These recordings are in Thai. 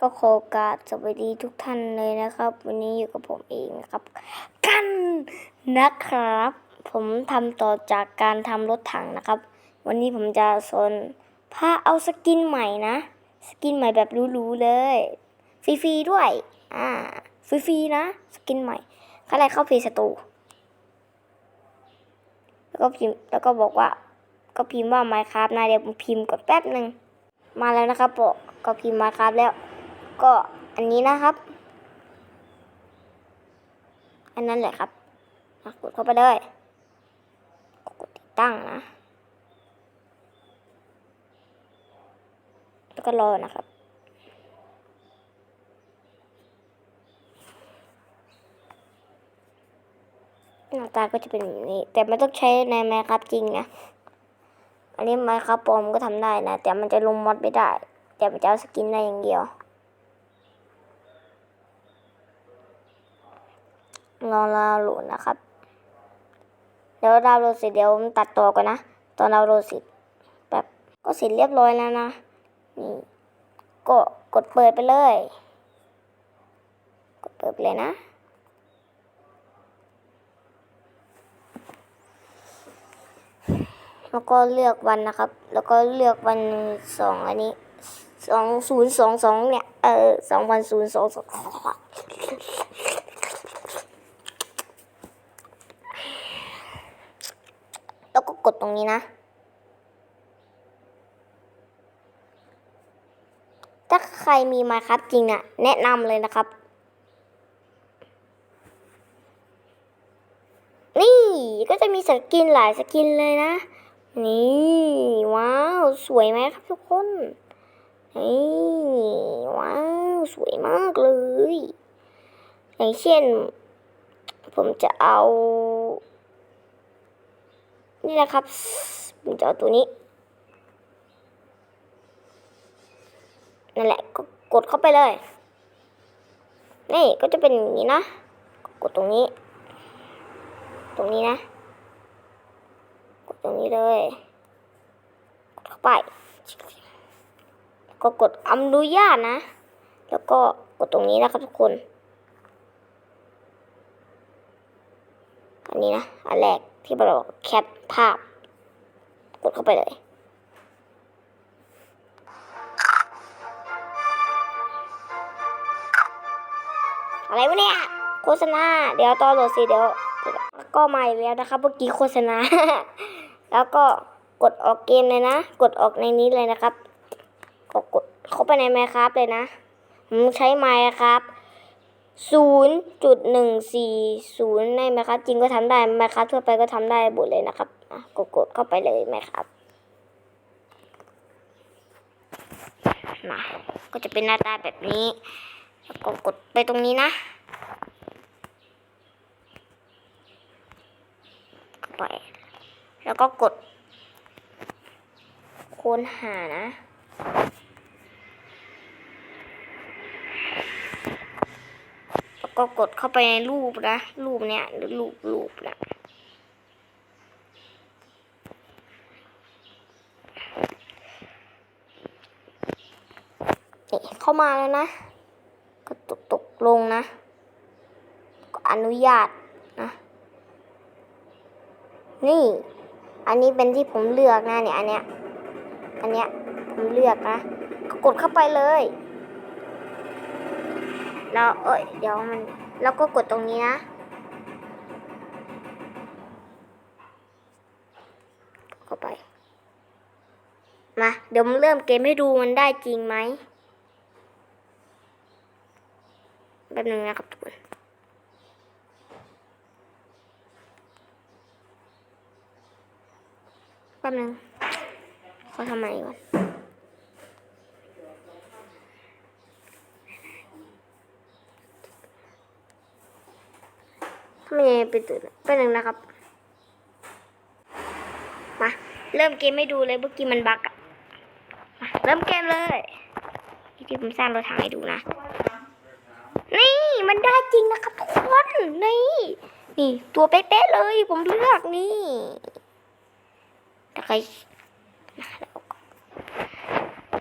ก็ขอกราบสวัสดีทุกท่านเลยนะครับ วันนี้อยู่กับผมเองนะครับ กันนะครับ ผมทำต่อจากการทำรถถังนะครับ วันนี้ผมจะสอนพาเอาสกินใหม่นะ สกินใหม่แบบรู้ๆเลยฟรีๆด้วยอ่าฟรีๆนะ สกินใหม่เข้าไรเข้าเพจสตูแล้วก็พิมพ์แล้วก็บอกว่า ก็พิมพ์ว่า Minecraft นะเดี๋ยวผมพิมพ์ก่อนแป๊บหนึ่งมาแล้วนะครับบอกก็พิมพ์ Minecraft แล้ว ก็อันนี้นะครับ อันนั้นแหละครับกดเข้าไปเลยกดติดตั้งนะ แล้วก็รอนะครับ หน้าตาก็จะเป็นแบบนี้ แต่ไม่ต้องใช้ใน Minecraft จริงนะ อันนี้ Minecraft ปลอมก็ทำได้นะ แต่มันจะลงมอดไม่ได้ แต่มันจะเอาสกินได้อย่างเดียว รอดาวน์โหลดนะครับ เดี๋ยวดาวน์โหลดเสร็จเดี๋ยวผมตัดต่อก่อนนะ ตอนดาวน์โหลดเสร็จแบบก็เสร็จเรียบร้อยแล้วนะ นี่ก็กดเปิดไปเลย กดเปิดไปเลยนะแล้วก็เลือกวันนะครับ แล้วก็เลือกวันสองอันนี้สองศูนย์สองสองเนี่ย เออสองพันศูนย์สองสองแล้ว กดตรงนี้นะ ถ้าใครมีมาครับจริงน่ะแนะนำเลยนะครับ นี่ก็จะมีสกินหลายสกินเลยนะ นี่ ว้าว สวยไหมครับทุกคน นี่ ว้าว สวยมากเลย อย่างเช่น ผมจะเอา นี่นะครับผมจะเอาตัวนี้ นั่นแหละก็กดเข้าไปเลย นี่ก็จะเป็นอย่างนี้นะ กดตรงนี้ ตรงนี้นะ กดตรงนี้เลย กดเข้าไป ก็กดอนุญาตนะ แล้วก็กดตรงนี้นะครับทุกคน อันี้นะ อันแรกที่เราแคปภาพ กดเข้าไปเลยอะไรวะเนี่ยโฆษณา เดี๋ยวตอนโหลดสิเดี๋ยวก็มาอีกแล้วนะครับเมื่อกี้โฆษณา แล้วก็กดออกเกมเลยนะ กดออกในนี้เลยนะครับ ก็กดเข้าไปในไมครับเลยนะผมใช้ไมครับ 0.140 ในไหมครับจริงก็ทำได้ไหมครับทั่วไปก็ทำได้หมดเลยนะครับกดกดเข้าไปเลยไหมครับมาก็จะเป็นหน้าตาแบบนี้แล้วก็กดไปตรงนี้นะเข้าไป แล้วก็กดคูณหานะ ก็กดเข้าไปในรูปนะ รูปเนี้ยหรือรูปรูปนะนี่เข้ามาแล้วนะ ก็ตกตกลงนะ ก็อนุญาตนะ นี่ อันนี้เป็นที่ผมเลือกนะเนี่ยอันเนี้ย อันเนี้ยผมเลือกนะ ก็กดเข้าไปเลย แล้วเอ้ยเดี๋ยวมันแล้วก็กดตรงนี้นะ เข้าไป มาเดี๋ยวผมเริ่มเกมให้ดูมันได้จริงไหมแป๊บนึงนะครับทุกคนแป๊บนึงเขอทำใหม่ก่อน เมย์ไปตื่นไปหนึ่งนะครับ มา เริ่มเกมไม่ดูเลยเมื่อกี้มันบักอะมาเริ่มเกมเลยที่ผมสร้างรถถังให้ดูนะ นี่มันได้จริงนะครับทุกคนนี่ นี่ ตัวเป๊ะเลย ผมเลือกนี่ถ้าใคร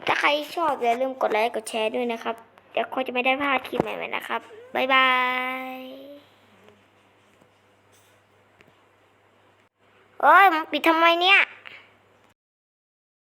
ถ้าใครชอบอย่าลืมกดไลค์กดแชร์ด้วยนะครับเดี๋ยวคนจะไม่ได้พลาดคลิปใหม่ๆนะครับ บ๊ายบาย เอ้ยมึงปิดทำไมเนี่ย